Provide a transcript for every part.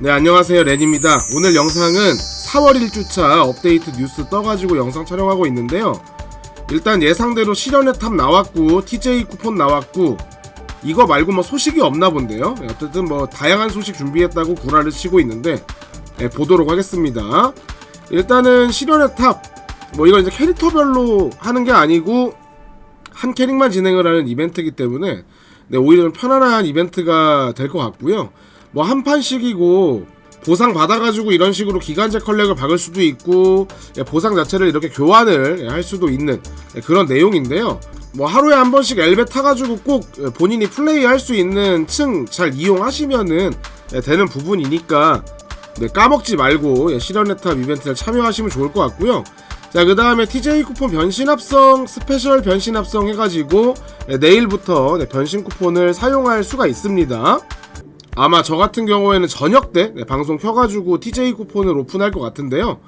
네 안녕하세요. 렌입니다. 오늘 영상은 4월 1주차 업데이트 뉴스 떠가지고 영상 촬영하고 있는데요. 일단 예상대로 실현의 탑 나왔고 TJ 쿠폰 나왔고 이거 말고 뭐 소식이 없나 본데요. 어쨌든 뭐 다양한 소식 준비했다고 구라를 치고 있는데 네, 보도록 하겠습니다. 일단은 실현의 탑뭐 이거 이제 캐릭터별로 하는 게 아니고 한 캐릭만 진행을 하는 이벤트이기 때문에 네, 오히려 좀 편안한 이벤트가 될 것 같고요. 뭐 한 판씩이고 보상 받아가지고 이런 식으로 기간제 컬렉을 박을 수도 있고 예, 보상 자체를 이렇게 교환을 예, 할 수도 있는 예, 그런 내용인데요. 뭐 하루에 한 번씩 엘베 타가지고 꼭 예, 본인이 플레이할 수 있는 층 잘 이용하시면은 예, 되는 부분이니까 네, 까먹지 말고 예, 실현레탑 이벤트를 참여하시면 좋을 것 같고요. 자, 그 다음에 TJ 쿠폰 변신 합성, 스페셜 변신 합성 해가지고 네, 내일부터 네, 변신 쿠폰을 사용할 수가 있습니다. 아마 저 같은 경우에는 저녁 때 네, 방송 켜가지고 TJ 쿠폰을 오픈할 것 같은데요.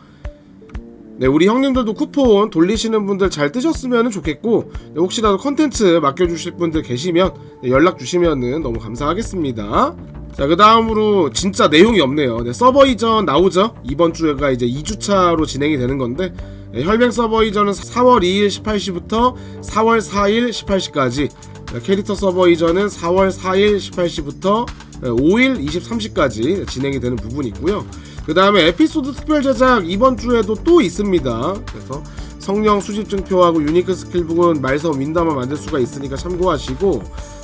네, 우리 형님들도 쿠폰 돌리시는 분들 잘 뜨셨으면 좋겠고 네, 혹시라도 컨텐츠 맡겨주실 분들 계시면 네, 연락 주시면 너무 감사하겠습니다. 자, 그 다음으로 진짜 내용이 없네요. 네, 서버 이전 나오죠? 이번 주가 이제 2주차로 진행이 되는 건데 네, 혈맹 서버 이전은 4월 2일 18시부터 4월 4일 18시까지 네, 캐릭터 서버 이전은 4월 4일 18시부터 5일 23시까지 진행이 되는 부분이 있고요. 그 다음에 에피소드 특별 제작 이번 주에도 또 있습니다. 그래서 성령 수집 증표하고 유니크 스킬북은 말섬 윈담을 만들 수가 있으니까 참고하시고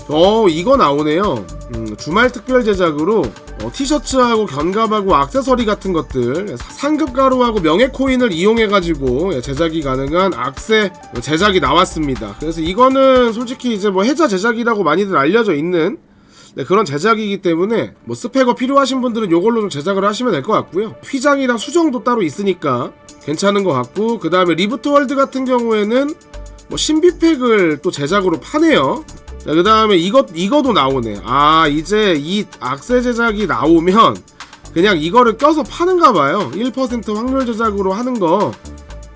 어 이거 나오네요. 음, 주말 특별 제작으로 어, 티셔츠하고 견갑하고 악세서리 같은 것들 상급 가루하고 명예 코인을 이용해 가지고 제작이 가능한 악세 제작이 나왔습니다. 그래서 이거는 솔직히 이제 뭐 해자 제작이라고 많이들 알려져 있는 네, 그런 제작이기 때문에 뭐 스펙어 필요하신 분들은 이걸로 좀 제작을 하시면 될 것 같고요. 휘장이랑 수정도 따로 있으니까 괜찮은 것 같고 그 다음에 리부트 월드 같은 경우에는 뭐 신비팩을 또 제작으로 파네요. 자, 그 다음에 이것 이거도 나오네. 아 이제 이 악세 제작이 나오면 그냥 이거를 껴서 파는가 봐요. 1% 확률 제작으로 하는 거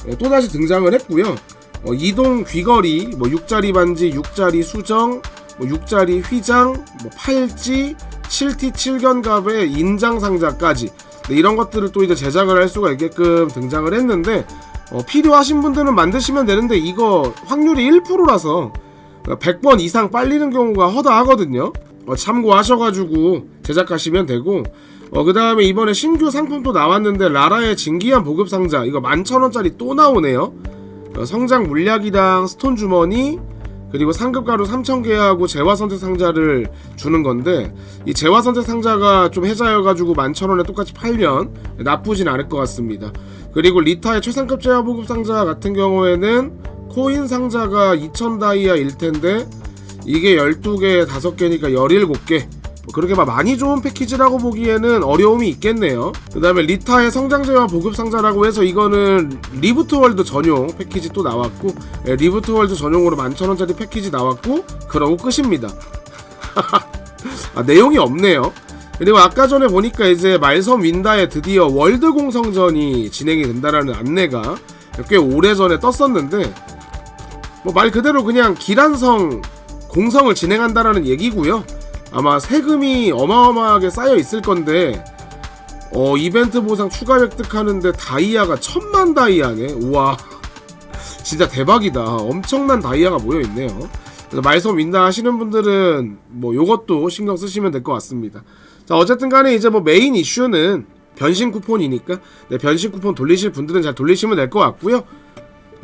네, 또다시 등장을 했고요. 어, 이동 귀걸이, 뭐 6자리 반지, 6자리 수정, 뭐 6자리 휘장, 뭐 팔찌, 7T 7견갑의 인장 상자까지 네, 이런 것들을 또 이제 제작을 할 수가 있게끔 등장을 했는데 어, 필요하신 분들은 만드시면 되는데 이거 확률이 1%라서 100번 이상 빨리는 경우가 허다하거든요. 어, 참고하셔가지고 제작하시면 되고 어, 그 다음에 이번에 신규 상품도 나왔는데 라라의 진기한 보급 상자 이거 11,000원짜리 또 나오네요. 어, 성장 물약이랑 스톤 주머니 그리고 상급 가루 3,000개하고 재화 선택 상자를 주는 건데 이 재화 선택 상자가 좀 해자여 가지고 11,000원에 똑같이 팔면 나쁘진 않을 것 같습니다. 그리고 리타의 최상급 재화 보급 상자 같은 경우에는 코인 상자가 2,000 다이아일 텐데 이게 12개, 5개니까 17개 뭐 그렇게 막 많이 좋은 패키지라고 보기에는 어려움이 있겠네요. 그 다음에 리타의 성장제와 보급 상자라고 해서 이거는 리부트 월드 전용 패키지 또 나왔고 예, 리부트 월드 전용으로 11,000원짜리 패키지 나왔고 그러고 끝입니다. 아, 내용이 없네요. 그리고 아까 전에 보니까 이제 말섬 윈다에 드디어 월드 공성전이 진행이 된다라는 안내가 꽤 오래전에 떴었는데 뭐 말 그대로 그냥 기란성 공성을 진행한다라는 얘기고요. 아마 세금이 어마어마하게 쌓여 있을 건데 어 이벤트 보상 추가 획득하는데 다이아가 천만 다이아네? 우와. 진짜 대박이다. 엄청난 다이아가 모여 있네요. 말솜 윈다 하시는 분들은 뭐 요것도 신경 쓰시면 될 것 같습니다. 자 어쨌든 간에 이제 뭐 메인 이슈는 변신 쿠폰이니까 네, 변신 쿠폰 돌리실 분들은 잘 돌리시면 될 것 같고요. 네,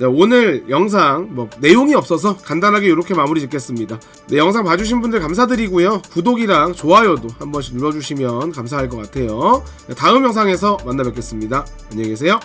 오늘 영상 뭐 내용이 없어서 간단하게 이렇게 마무리 짓겠습니다. 네, 영상 봐주신 분들 감사드리고요. 구독이랑 좋아요도 한 번씩 눌러주시면 감사할 것 같아요. 네, 다음 영상에서 만나 뵙겠습니다. 안녕히 계세요.